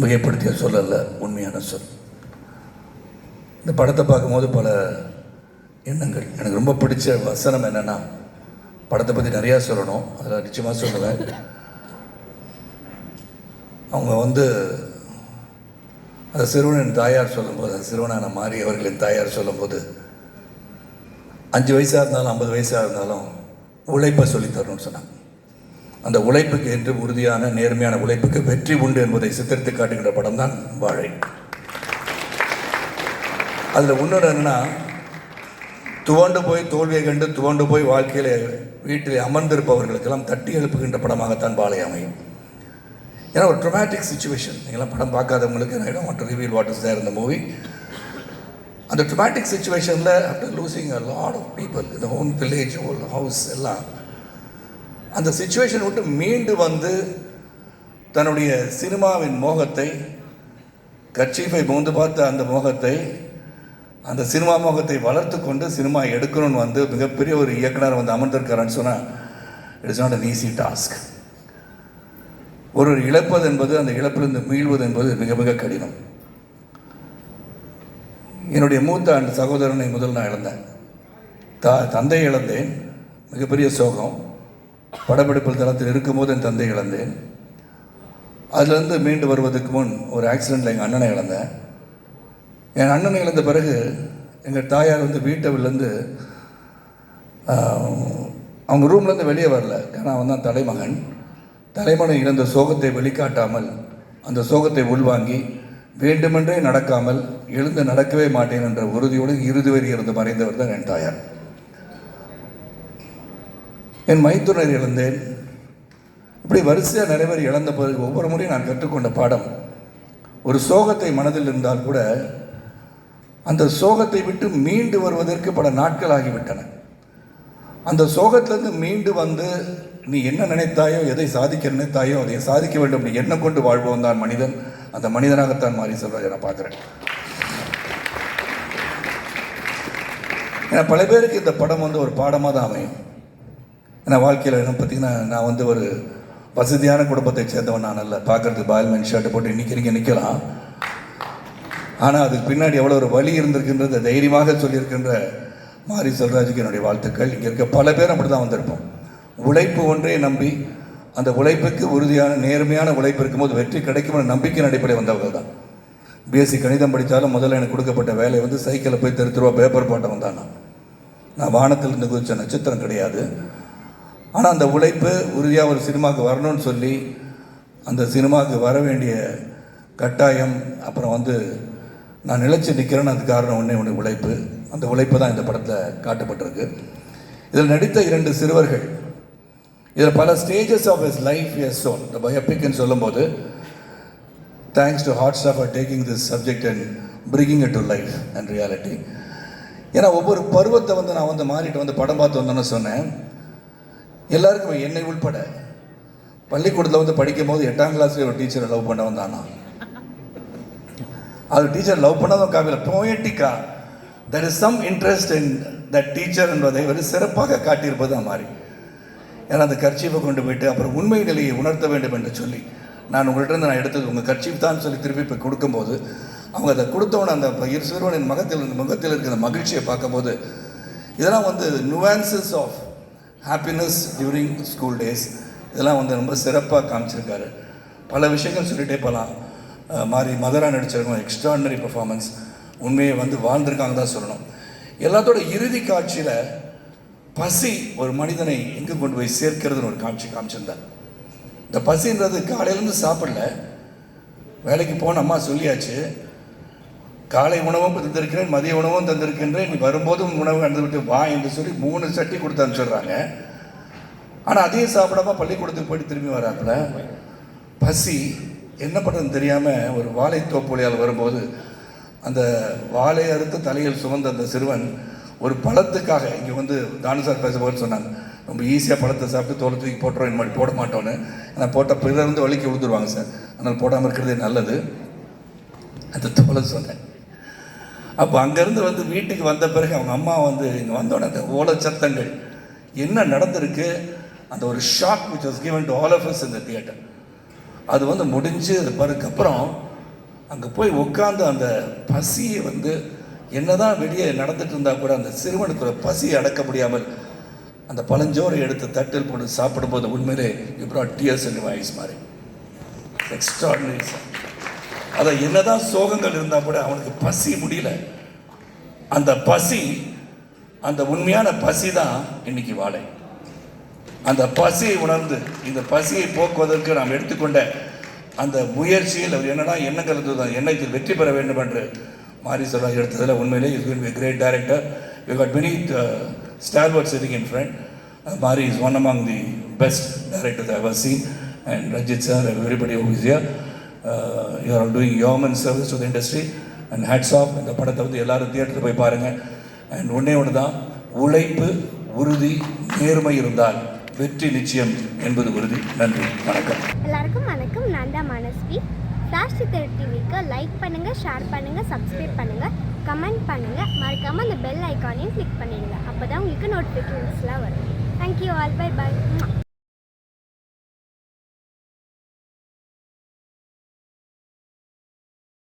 மிகைப்படுத்திய சொல்லல உண்மையான சொல். இந்த படத்தை பார்க்கும்போது பல எண்ணங்கள். எனக்கு ரொம்ப பிடிச்ச வசனம் என்னென்னா படத்தை பற்றி நிறையா சொல்லணும். அதில் நிச்சயமாக சொல்லுவேன். அவங்க வந்து அந்த சிறுவனின் தாயார் சொல்லும்போது அந்த சிறுவனான மாறி அவர்களின் தாயார் சொல்லும்போது அஞ்சு வயசாக இருந்தாலும் ஐம்பது வயசாக இருந்தாலும் உழைப்பை சொல்லித் தரணும்னு சொன்னாங்க. அந்த உழைப்புக்கு என்று உறுதியான நேர்மையான உழைப்புக்கு வெற்றி உண்டு என்பதை சித்தரித்து காட்டுகின்ற படம் தான் வாழை. அதில் இன்னொரு என்னன்னா துவண்டு போய் தோல்வியை கண்டு துவண்டு போய் வாழ்க்கையில் வீட்டில் அமர்ந்திருப்பவர்களுக்கெல்லாம் தட்டி எழுப்புகின்ற படமாகத்தான் வாழை அமையும். ஏன்னா ஒரு ட்ரொமேட்டிக் சுச்சுவேஷன் நீங்களாம் படம் பார்க்காதவங்களுக்கு நான் what reveal what is there இந்த மூவி அந்த ட்ரொமேட்டிக் சுச்சுவேஷனில் after losing a lot of people இந்த ஹோம் வில்லேஜ் ஹோல் ஹவுஸ் எல்லாம் அந்த சுச்சுவேஷன் விட்டு மீண்டு வந்து தன்னுடைய சினிமாவின் மோகத்தை கட்சிப்பை மோந்து பார்த்த அந்த மோகத்தை அந்த சினிமா மோகத்தை வளர்த்து கொண்டு சினிமா எடுக்கணும்னு வந்து மிகப்பெரிய ஒரு இயக்குனர் வந்து அமர்ந்திருக்காருன்னு சொன்னால் it's not an easy task ஒரு இழப்பது என்பது அந்த இழப்பிலிருந்து மீள்வது என்பது மிக மிக கடினம். என்னுடைய மூத்த அந்த சகோதரனை முதல் நான் இழந்தேன். த தந்தையை இழந்தேன். மிகப்பெரிய சோகம். படப்பிடிப்பு தளத்தில் இருக்கும்போது என் தந்தை இழந்தேன். அதுலேருந்து மீண்டு வருவதற்கு முன் ஒரு ஆக்சிடெண்ட்டில் எங்கள் அண்ணனை இழந்தேன். என் அண்ணனை இழந்த பிறகு எங்கள் தாயார் வந்து வீட்டவிலேருந்து அவங்க ரூம்லேருந்து வெளியே வரல. ஏன்னா அவன் தான் தலைமகன். தலைமகன் இழந்த சோகத்தை வெளிக்காட்டாமல் அந்த சோகத்தை உள்வாங்கி வேண்டுமென்றே நடக்காமல் எழுந்து நடக்கவே மாட்டேன் என்ற உறுதியோடு இறுதி வரி இருந்து மறைந்தவர் தான் என் தாயார். என் மைத்துனர் இழந்தேன் இப்படி வரிசையாக நிறைவேறி இழந்த பிறகு ஒவ்வொரு முறையும் நான் கற்றுக்கொண்ட பாடம். ஒரு சோகத்தை மனதில் இருந்தால் கூட அந்த சோகத்தை விட்டு மீண்டு வருவதற்கு பல நாட்கள் ஆகிவிட்டன. அந்த சோகத்திலிருந்து மீண்டு வந்து நீ என்ன நினைத்தாயோ எதை சாதிக்க நினைத்தாயோ அதை சாதிக்க வேண்டும் நீ என்ன கொண்டு வாழ்வோம் தான் மனிதன். அந்த மனிதனாகத்தான் மாறி செல்வதை நான் பார்க்குறேன். ஏன்னா பல பேருக்கு இந்த படம் வந்து ஒரு பாடமாக தான் அமையும். ஏன்னா வாழ்க்கையில் என்ன பார்த்தீங்கன்னா நான் வந்து ஒரு வசதியான குடும்பத்தை சேர்ந்தவன் நான் அல்ல. பார்க்கறதுக்கு பால்மேன் ஷர்ட்டை போட்டு நிற்கிறீங்க நிற்கலாம் ஆனால் அதுக்கு பின்னாடி எவ்வளோ ஒரு வழி இருந்திருக்கின்றத தைரியமாக சொல்லியிருக்கின்ற மாரி செல்வராஜுக்கு என்னுடைய வாழ்த்துக்கள். இங்கே இருக்க பல பேர் அப்படி தான் வந்திருப்போம். உழைப்பு ஒன்றே நம்பி அந்த உழைப்புக்கு உறுதியான நேர்மையான உழைப்பு இருக்கும்போது வெற்றி கிடைக்கும் நம்பிக்கை அடிப்படை வந்தவர்கள் தான். பிஎஸ்சி கணிதம் படித்தாலும் முதல்ல எனக்கு கொடுக்கப்பட்ட வேலை வந்து சைக்கிளில் போய் தெரு பேப்பர் போட்ட தான் நான். நான் வானத்திலிருந்து குதிச்ச நட்சத்திரம் கிடையாது. ஆனால் அந்த உழைப்பு உறுதியாக ஒரு சினிமாவுக்கு வரணும்னு சொல்லி அந்த சினிமாவுக்கு வர வேண்டிய கட்டாயம் அப்புறம் வந்து நான் நிலச்சி நிற்கிறேன்னு அது காரணம் ஒன்றே ஒன்று உழைப்பு. அந்த உழைப்பு தான் இந்த படத்தில் காட்டப்பட்டிருக்கு. இதில் நடித்த இரண்டு சிறுவர்கள். இதில் பல stages of is life as shown இந்த பயோபிக்னு சொல்லும்போது thanks to hot staff are taking this subject and bringing it to life and reality ஏன்னா ஒவ்வொரு பருவத்தை வந்து நான் வந்து மாறிட்டு வந்து படம் பார்த்து வந்தோன்னு சொன்னேன். எல்லாருக்குமே என்னை உள்பட பள்ளிக்கூடத்தில் வந்து படிக்கும் போது எட்டாம் கிளாஸ்லேயே ஒரு டீச்சரை லவ் பண்ண வந்தானா அது டீச்சர் லவ் பண்ணதும் காவியில் போயட்டிக்கா there is some interest in that teacher என்பதை வந்து சிறப்பாக காட்டியிருப்பது மாதிரி மாறி. ஏன்னா அந்த கர்ச்சீஃபை கொண்டு போயிட்டு அப்புறம் உண்மை நிலையை உணர்த்த வேண்டும் என்று சொல்லி நான் உங்கள்கிட்ட இருந்து நான் எடுத்தது உங்கள் கர்ச்சீஃப் தான் சொல்லி திருப்பி இப்போ கொடுக்கும்போது அவங்க அதை கொடுத்தவன அந்த இரு சிறுவனின் முகத்தில் முகத்தில் இருக்கிற மகிழ்ச்சியை பார்க்கும்போது இதெல்லாம் வந்து nuances of happiness during school days இதெல்லாம் வந்து ரொம்ப சிறப்பாக காமிச்சிருக்காரு. பல விஷயங்கள் சொல்லிகிட்டே போகலாம் மாதிரி மதரா நடிச்சிருக்கோம் எக்ஸ்ட்ராடினரி பர்ஃபார்மன்ஸ் உண்மையை வந்து வாழ்ந்திருக்காங்க தான் சொல்லணும். எல்லாத்தோட இறுதி காட்சியில் பசி ஒரு மனிதனை எங்கே கொண்டு போய் சேர்க்கிறதுன்னு ஒரு காட்சி காமிச்சிருந்தார். இந்த பசின்றது காலையிலேருந்து சாப்பிடல. வேலைக்கு போன அம்மா சொல்லியாச்சு காலை உணவும் தந்திருக்கிறேன் மதிய உணவும் தந்திருக்கின்றேன் நீ வரும்போதும் உணவு கண்டுவிட்டு வா என்று சொல்லி மூணு சட்டி கொடுத்து அனுப்பிச்சிடுறாங்க ஆனால் அதையும் சாப்பிடாம பள்ளிக்கூடத்துக்கு போயிட்டு திரும்பி வராப்புல பசி என்ன பண்ணுறதுன்னு தெரியாமல் ஒரு வாழை தோப்புலையால் வரும்போது அந்த வாழை அறுத்து தலையில் சுமந்த அந்த சிறுவன் ஒரு பழத்துக்காக இங்கே வந்து தானுசார் பேசும்போது சொன்னாங்க. ரொம்ப ஈஸியாக பழத்தை சாப்பிட்டு தோலை தூக்கி போட்டுறோம் இந்த மாதிரி போட மாட்டோன்னு ஆனால் போட்ட பிறந்து வலிக்கு விழுந்துருவாங்க சார். அதனால் போடாமல் இருக்கிறதே நல்லது. அந்த தோலை சொன்னேன். அப்போ அங்கேருந்து வந்து வீட்டுக்கு வந்த பிறகு அவங்க அம்மா வந்து இங்கே வந்தோடனே அந்த ஓலை சத்தங்கள். என்ன நடந்திருக்கு? அந்த ஒரு shock which was given to all of us இந்த தியேட்டர் அது வந்து முடிஞ்சு அது பிறகுக்கப்புறம் அங்கே போய் உட்காந்து அந்த பசியை வந்து என்னதான் வெளியே நடந்துட்டு இருந்தால் கூட அந்த சிறுவனுக்கு ஒரு பசியை அடக்க முடியாமல் அந்த பழஞ்சோரை எடுத்து தட்டில் போட்டு சாப்பிடும்போது உண்மையிலே இப்ரா brought என்று வாய்ஸ் மாதிரி எக்ஸ்ட்ராடினரி அதை என்னதான் சோகங்கள் இருந்தால் கூட அவனுக்கு பசி முடியல. அந்த பசி அந்த உண்மையான பசி தான் இன்னைக்கு வாழை. அந்த பசியை உணர்ந்து இந்த பசியை போக்குவதற்கு நாம் எடுத்துக்கொண்ட அந்த முயற்சியில் அவர் என்னடா எண்ணங்கள் இருந்தது என்ன எண்ணத்தில் வெற்றி பெற வேண்டும் என்று மாரி சொல்றாங்க எடுத்ததில் உண்மையிலே is going great be a great director. You got many uh, friend Mari is one uh, Mari is one among the best and Rajith sir வெரிபடி and you are doing yeoman service to industry and you of இந்த படத்தை வந்து எல்லாரும் தியேட்டருக்கு போய் பாருங்கள் and ஒன்றே ஒன்று தான் உழைப்பு உறுதி நேர்மை இருந்தால் வெற்றி நிச்சயம் என்பது உறுதி. நன்றி. வணக்கம். எல்லாருக்கும் வணக்கம். நான் தான் மனஸ்வி. ஃப்ளாஷ் சித்தர் டிவிக்கு லைக் பண்ணுங்கள் ஷேர் பண்ணுங்கள் சப்ஸ்கிரைப் பண்ணுங்கள் கமெண்ட் பண்ணுங்கள் மறக்காமல் அந்த பெல் ஐக்கானையும் கிளிக் பண்ணிடுங்க. அப்போ தான் உங்களுக்கு நோட்டிஃபிகேஷன்ஸ்லாம் வரும். Thank you all by by